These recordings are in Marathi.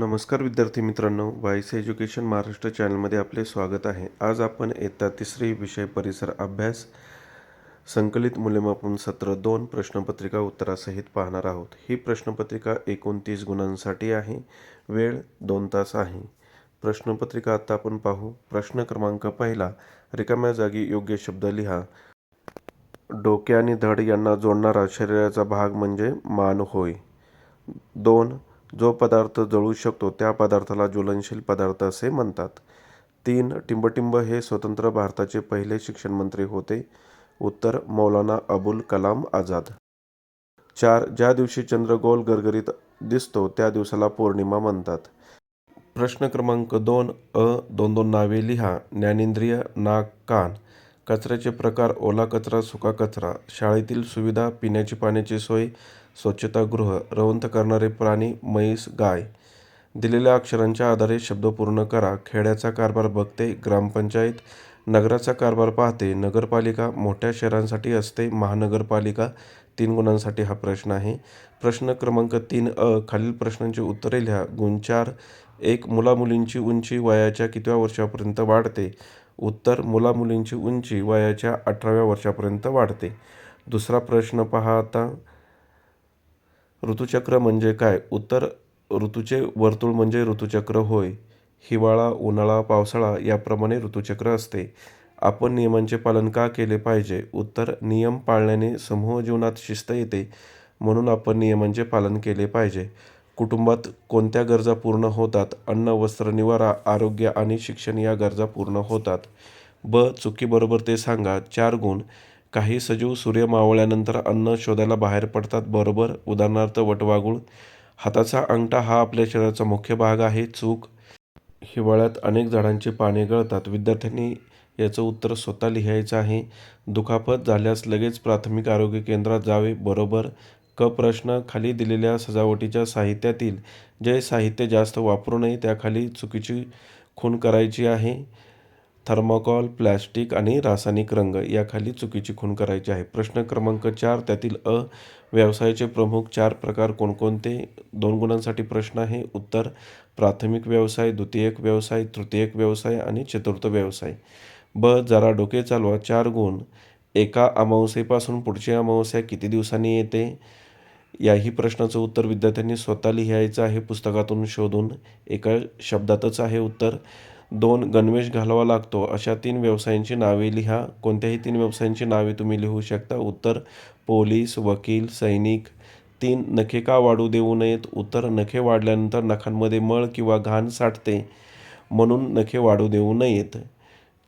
नमस्कार विद्यार्थी मित्रांनो वायस एज्युकेशन महाराष्ट्र चॅनलमध्ये आपले स्वागत आहे. आज आपण येत्या तिसरी विषय परिसर अभ्यास संकलित मूल्यमापन सत्र दोन प्रश्नपत्रिका उत्तरासहित पाहणार आहोत. ही प्रश्नपत्रिका एकोणतीस गुणांसाठी आहे वेळ दोन तास आहे. प्रश्नपत्रिका आता आपण पाहू. प्रश्न क्रमांक पहिला रिकाम्या जागी योग्य शब्द लिहा. डोके आणि धड यांना जोडणारा शरीराचा भाग म्हणजे मान होय. दोन जो पदार्थ जळू शकतो त्या पदार्थाला ज्वलनशील पदार्थ असे म्हणतात. तीन टिंबटिंब हे स्वतंत्र भारताचे पहिले शिक्षण मंत्री होते. उत्तर मौलाना अबुल कलाम आझाद. चार ज्या दिवशी चंद्र गोल गरगरीत दिसतो त्या दिवसाला पौर्णिमा म्हणतात. प्रश्न क्रमांक दोन अ दोन दोन नावे लिहा. ज्ञानेंद्रिय नाक कान. कचऱ्याचे प्रकार ओला कचरा सुका कचरा. शाळेतील सुविधा पिण्याची पाण्याची सोय स्वच्छतागृह रवंथ करणारे प्राणी म्हैस गाय. दिलेल्या अक्षरांच्या आधारे शब्द पूर्ण करा. खेड्याचा कारभार बघते ग्रामपंचायत. नगराचा कारभार पाहते. नगरपालिका मोठ्या शहरांसाठी असते महानगरपालिका तीन गुणांसाठी हा प्रश्न आहे. प्रश्न क्रमांक तीन अ खालील प्रश्नांची उत्तरे लिहा. गुण चार एक मुलामुलींची उंची वयाच्या कितव्या वर्षापर्यंत वाढते. उत्तर मुलामुलींची उंची वयाच्या अठराव्या वर्षापर्यंत वाढते. दुसरा प्रश्न पहा आता. ऋतुचक्र म्हणजे काय? उत्तर ऋतूचे वर्तुळ म्हणजे ऋतुचक्र होय. हिवाळा उन्हाळा पावसाळा याप्रमाणे ऋतुचक्र असते. आपण नियमांचे पालन का केले पाहिजे? उत्तर नियम पाळण्याने समूह जीवनात शिस्त येते म्हणून आपण नियमांचे पालन केले पाहिजे. कुटुंबात कोणत्या गरजा पूर्ण होतात? अन्न वस्त्र निवारा आरोग्य आणि शिक्षण या गरजा पूर्ण होतात. ब चुकीबरोबर ते सांगा. चार गुण. काही सजीव सूर्य मावळल्यानंतर अन्न शोधायला बाहेर पडतात. बरोबर उदाहरणार्थ वटवाघूळ हाताचा अंगठा हा आपल्या शरीराचा मुख्य भाग आहे. चूक. हिवाळ्यात अनेक झाडांची पाने गळतात. विद्यार्थ्यांनी याचं उत्तर स्वतः लिहायचं आहे. दुखापत झाल्यास लगेच प्राथमिक आरोग्य केंद्रात जावे. बरोबर. क प्रश्न खाली दिलेल्या सजावटीच्या साहित्यातील. जे साहित्य जास्त वापरू नये त्याखाली चुकीची खून करायची आहे. थर्माकॉल प्लॅस्टिक आणि रासायनिक रंग याखाली चुकीची खून करायची आहे. प्रश्न क्रमांक चार त्यातील अ व्यवसायाचे प्रमुख चार प्रकार कोणकोणते? दोन गुणांसाठी प्रश्न आहे. उत्तर प्राथमिक व्यवसाय द्वितीयक व्यवसाय तृतीयक व्यवसाय आणि चतुर्थ व्यवसाय. ब जरा डोके चालवा. चार गुण. एका अमावस्येपासून पुढची अमावस्या किती दिवसांनी येते? याही प्रश्नाचं उत्तर विद्यार्थ्यांनी स्वतः लिहायचं आहे. पुस्तकातून शोधून एका शब्दातच आहे उत्तर. दोन गणवेश घालावा लागतो. अशा तीन व्यवसायांची नावे लिहा. कोणत्याही तीन व्यवसायांची नावे तुम्ही लिहू शकता. उत्तर पोलीस वकील सैनिक. तीन नखे का वाढू देऊ नयेत? उत्तर नखे वाढल्यानंतर नखांमध्ये मळ किंवा घाण साठते म्हणून नखे वाढू देऊ नयेत.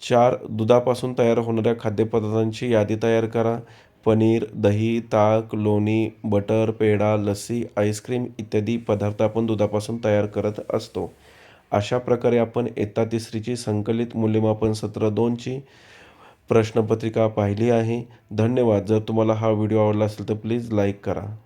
चार दुधापासून तयार होणाऱ्या खाद्यपदार्थांची यादी तयार करा. पनीर दही ताक लोणी बटर पेढा लस्सी आईस्क्रीम इत्यादी पदार्थ आपण दुधापासून तयार करत असतो. अशा प्रकारे आपण इयत्ता तिसरीची संकलित मूल्यमापन सत्र दोनची प्रश्नपत्रिका पाहिली आहे. धन्यवाद. जर तुम्हाला हा व्हिडिओ आवडला असेल तर प्लीज लाईक करा.